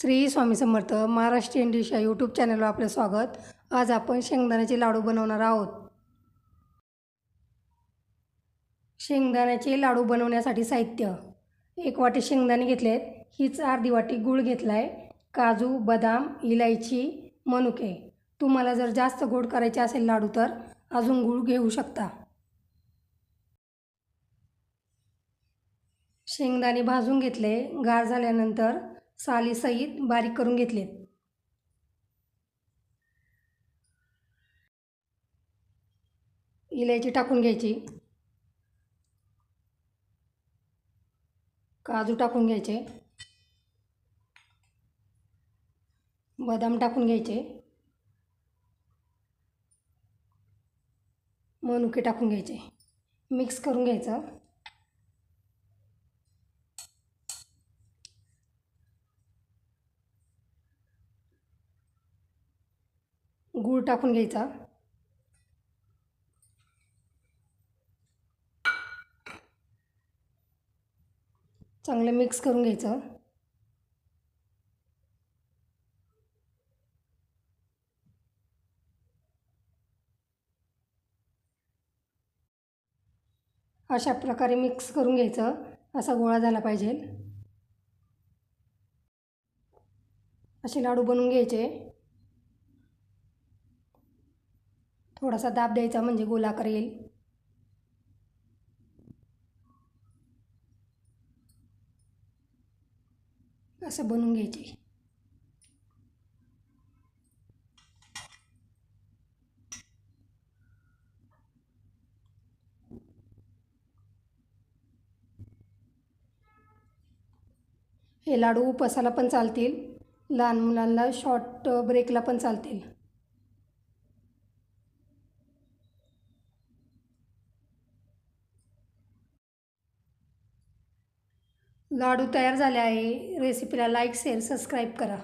श्री स्वामी समर्थ महाराष्ट्र इंडिश या यूट्यूब चॅनलवर आपलं स्वागत. आज आपण शेंगदाण्याचे लाडू बनवणार आहोत. शेंगदाण्याचे लाडू बनवण्यासाठी साहित्य. एक वाटी शेंगदाणे घेतलेत. हीच अर्धी वाटी गूळ घेतला आहे काजू बदाम इलायची मनुके. तुम्हाला जर जास्त गोड करायचे असेल लाडू तर अजून गूळ घेऊ शकता. शेंगदाणे भाजून घेतले. गार झाल्यानंतर सालीसहित बारीक करून घेतलेत. इलायची टाकून घ्यायची. काजू टाकून घ्यायचे. बदाम टाकून घ्यायचे. मनुके टाकून घ्यायचे. मिक्स करून घ्यायचं. गूळ टाकून घ्यायचा. चांगलं मिक्स करून घ्यायचं. अशा प्रकारे मिक्स करून घ्यायचं. असा गोळा झाला पाहिजे. असे लाडू बनवून घ्यायचे. थोडासा दाब द्यायचा म्हणजे गोलाकार येईल. असं बनवून घ्यायचे. हे लाडू उपासाला पण चालतील. लहान मुलांना शॉर्ट ब्रेकला पण चालतील. लाडू तयार झाले आहे. रेसिपीला लाईक शेअर सबस्क्राईब करा.